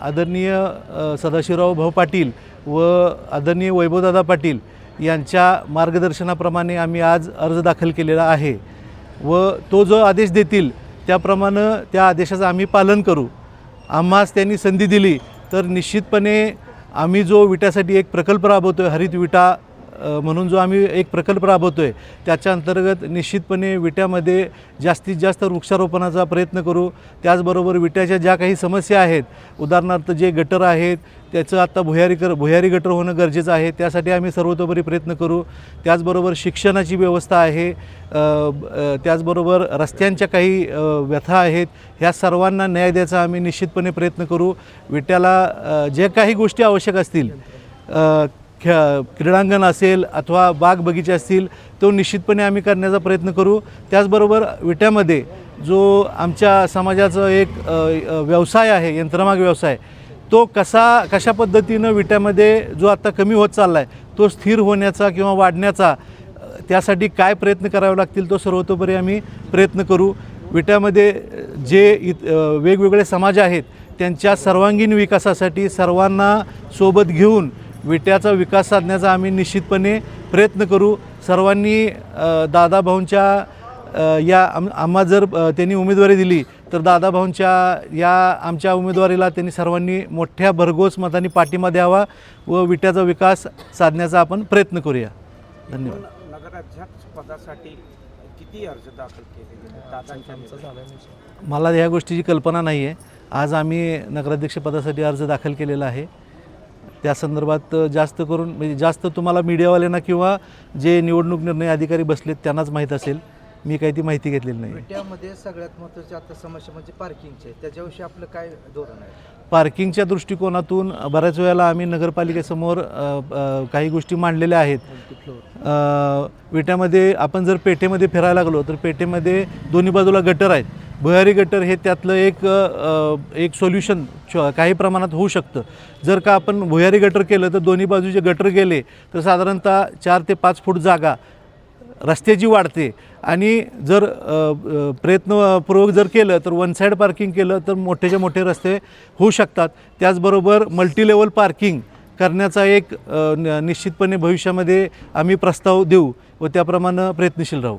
आदरणीय सदाशिवराव भाऊ पाटील व आदरणीय वैभवदादा पाटील यांच्या मार्गदर्शनाप्रमाणे आम्ही आज अर्ज दाखल केलेला आहे व तो जो आदेश देतील त्याप्रमाणे त्या आदेशाचं आम्ही पालन करू. आम्हास त्यांनी संधी दिली तर निश्चितपणे आम्ही जो विट्यासाठी एक प्रकल्प राबवतो आहे हरित विटा म्हणून जो आम्ही एक प्रकल्प राबवतो आहे त्याच्या अंतर्गत निश्चितपणे विट्यामध्ये जास्तीत जास्त वृक्षारोपणाचा प्रयत्न करू. त्याचबरोबर विट्याच्या ज्या काही समस्या आहेत उदाहरणार्थ जे गटर आहेत त्याचं आत्ता भुयारी कर भुयारी गटर होणं गरजेचं आहे त्यासाठी आम्ही सर्वतोपरी प्रयत्न करू. त्याचबरोबर शिक्षणाची व्यवस्था आहे त्याचबरोबर रस्त्यांच्या काही व्यथा आहेत ह्या सर्वांना न्याय द्यायचा आम्ही निश्चितपणे प्रयत्न करू. विट्याला जे काही गोष्टी आवश्यक असतील खे क्रीडांगण असेल अथवा बाग बगीचे असतील तो निश्चितपणे आम्ही करण्याचा प्रयत्न करू. त्याचबरोबर विट्यामध्ये जो आमच्या समाजाचं एक व्यवसाय आहे यंत्रमाग व्यवसाय तो कसा कशा पद्धतीनं विट्यामध्ये जो आत्ता कमी होत चालला आहे तो स्थिर होण्याचा किंवा वाढण्याचा त्यासाठी काय प्रयत्न करावे लागतील तो सर्वतोपरी आम्ही प्रयत्न करू. विट्यामध्ये जे इत वेगवेगळे समाज आहेत त्यांच्या सर्वांगीण विकासासाठी सर्वांना सोबत घेऊन विट्याचा विकास साधण्याचा आम्ही निश्चितपणे प्रयत्न करू. सर्वांनी दादाभाऊंच्या या आम आम्हा जर त्यांनी उमेदवारी दिली तर दादाभाऊंच्या या आमच्या उमेदवारीला त्यांनी सर्वांनी मोठ्या भरघोस मतांनी पाठिंबा द्यावा व विट्याचा विकास साधण्याचा आपण प्रयत्न करूया. धन्यवाद. नगराध्यक्ष पदासाठी किती अर्ज दाखल केले मला ह्या गोष्टीची कल्पना नाही आहे आज आम्ही नगराध्यक्षपदासाठी अर्ज दाखल केलेला आहे. त्या संदर्भात जास्त करून म्हणजे जास्त तुम्हाला मीडियावाल्यांना किंवा जे निवडणूक निर्णय अधिकारी बसलेत त्यांनाच माहीत असेल. मी काही ती माहिती घेतलेली नाही. विट्यामध्ये सगळ्यात महत्त्वाची आता समस्या म्हणजे पार्किंगची त्याच्याविषयी आपलं काय धोरण आहे? पार्किंगच्या दृष्टिकोनातून बऱ्याच वेळेला आम्ही नगरपालिकेसमोर काही गोष्टी मांडलेल्या आहेत. विट्यामध्ये आपण जर पेठेमध्ये फिरायला लागलो तर पेठेमध्ये दोन्ही बाजूला गटर आहेत. भुयारी गटर हे त्यातलं एक एक सोल्युशन काही प्रमाणात होऊ शकतं. जर का आपण भुयारी गटर केलं तर दोन्ही बाजूचे गटर गेले तर साधारणतः चार ते पाच फूट जागा रस्त्याची वाढते. आणि जर प्रयत्नपूर्वक जर केलं तर वन साईड पार्किंग केलं तर मोठेच्या मोठे रस्ते होऊ शकतात. त्याचबरोबर मल्टीलेवल पार्किंग करण्याचा एक न- निश्चितपणे भविष्यामध्ये आम्ही प्रस्ताव देऊ व त्याप्रमाणे प्रयत्नशील राहू.